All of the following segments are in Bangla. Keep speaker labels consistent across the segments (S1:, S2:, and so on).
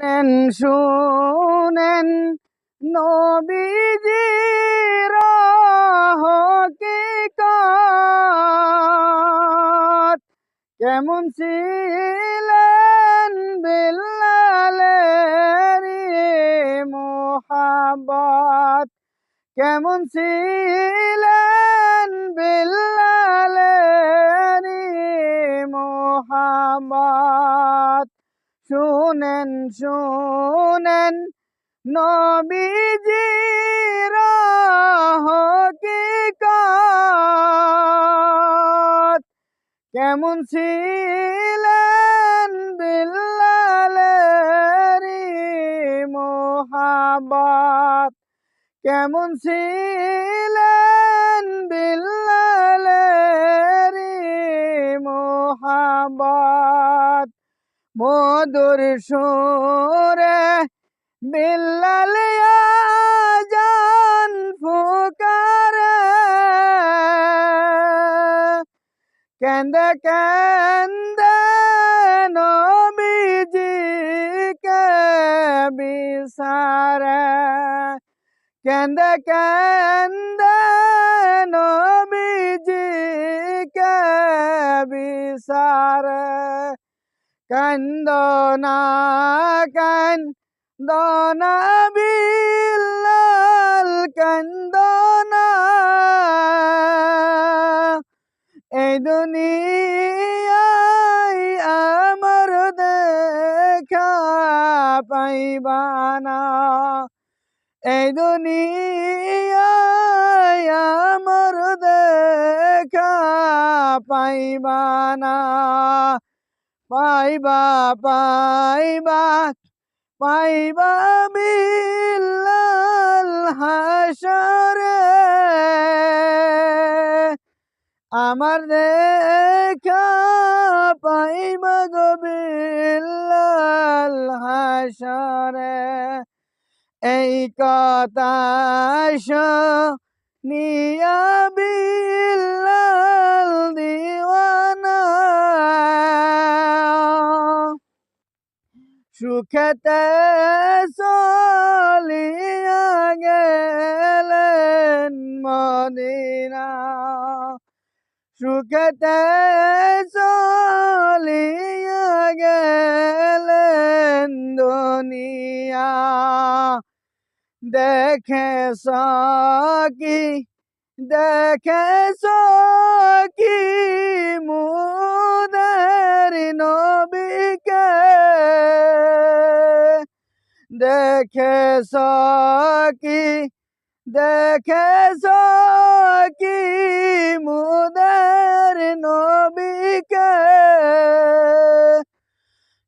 S1: শুনেন শুনেন নবীজির হকিকত। কেমন ছিলেন বিল্লালের মোহাবত কেমন ছিলেন বিল্লালের মোহাবত শুনেন শুনেন নবীজির হকিকত। কেমন ছিলেন বিল্লালের মোহাবত কেমন ছিলেন বিল্লালের মোহাবত মধুর সুরে বিল্লাল জান ফুকারে। কেন্দে কেন্দে নবীজি কে বিসারে কেন্দে কেন্দে নবীজি কে বিসারে কান্দনা কান্দনা বিল্লাল কান্দনা। এই দুনিয়ায় আমার দেখা পাইবানা এই দুনিয়ায় আমার দেখা পাইবানা পাইবা পাইবা পাইবা বিল্লাল হাসরে আমার দেখা পাইবা গো বিল্লাল হাসরে এই কথা নিয়া বিল্লাল সুখেতে চলিয়া গেলেন মদিনা। সুখেতে চলিয়া গেলেন দুনিয়া। দেখে সকি দেখে সকি মুদের নবীকে দেখে সকি দেখে সকি মুদের নবীকে?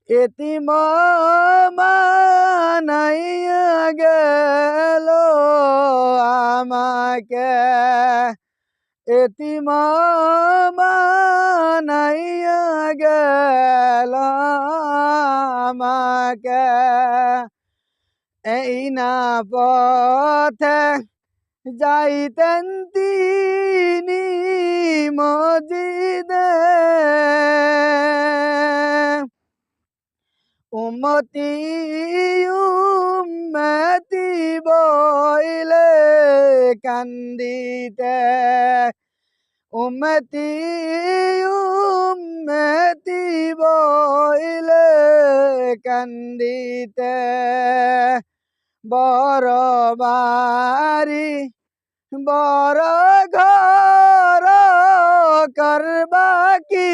S1: এতিম মানাইয়া গেল আমাকে। এতিম মানাইয়া গেল আমাকে এই না পথে যাইতেন তিনি মজিদে। উমতি উম্মতি বইলে কান্দিতে। উম্মতি উম্মতি বইলে কান্দিতে। বড় বাড়ি, বড় ঘর করবা কি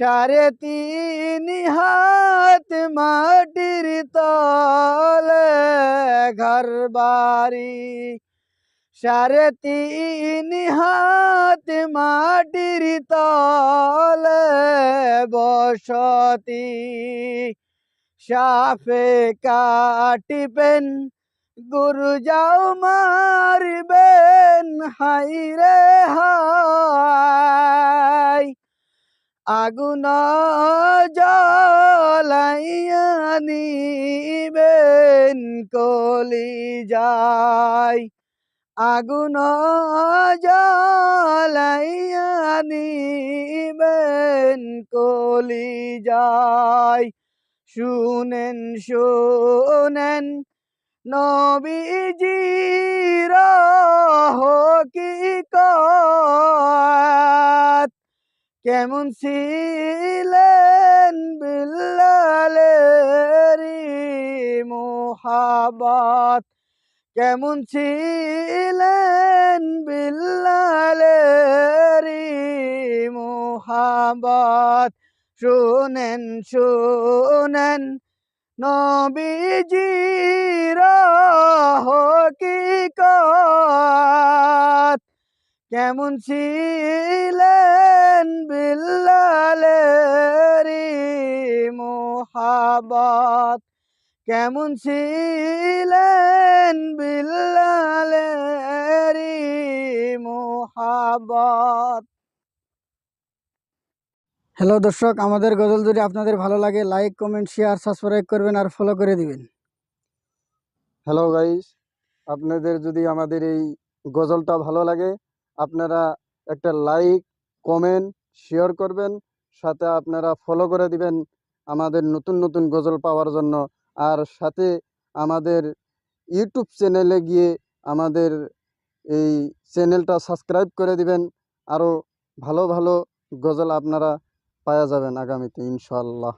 S1: সাড়ে তিন হাত মাটির তলে ঘর বাড়ি। সাড়ে তিন হাত মাটির তলে বসতি। সাফে কাটিবেন গুরু যাও মারবেন হাই রে হাই। আগুন জলাইয়া নিবেন কলি যায় আগুন জ্বালাইয়া নিবেন কলি যায় শুনেন শুনেন নবীজির হকিকত। কেমন ছিলেন বিল্লালেরি মোহাবাত কেমন ছিলেন বিল্লালেরি মোহাবাত শুনেন শুনেন নবীজির হকিকত। কেমন ছিলেন বিল্লালেরি মোহাবাত কেমন ছিলেন বিল্লালেরি মোহাবাত হ্যালো দর্শক, আমাদের গজল যদি আপনাদের ভালো লাগে লাইক কমেন্ট শেয়ার সাবস্ক্রাইব করবেন আর ফলো করে দিবেন।
S2: হ্যালো গাইস আপনাদের যদি আমাদের এই গজলটা ভালো লাগে, আপনারা একটা লাইক কমেন্ট শেয়ার করবেন, সাথে আপনারা ফলো করে দিবেন আমাদের নতুন নতুন গজল পাওয়ার জন্য। আর সাথে আমাদের ইউটিউব চ্যানেলে গিয়ে আমাদের এই চ্যানেলটা সাবস্ক্রাইব করে দিবেন। আরও ভালো ভালো গজল আপনারা পাওয়া যাবেন আগামীতে ইনশাল্লাহ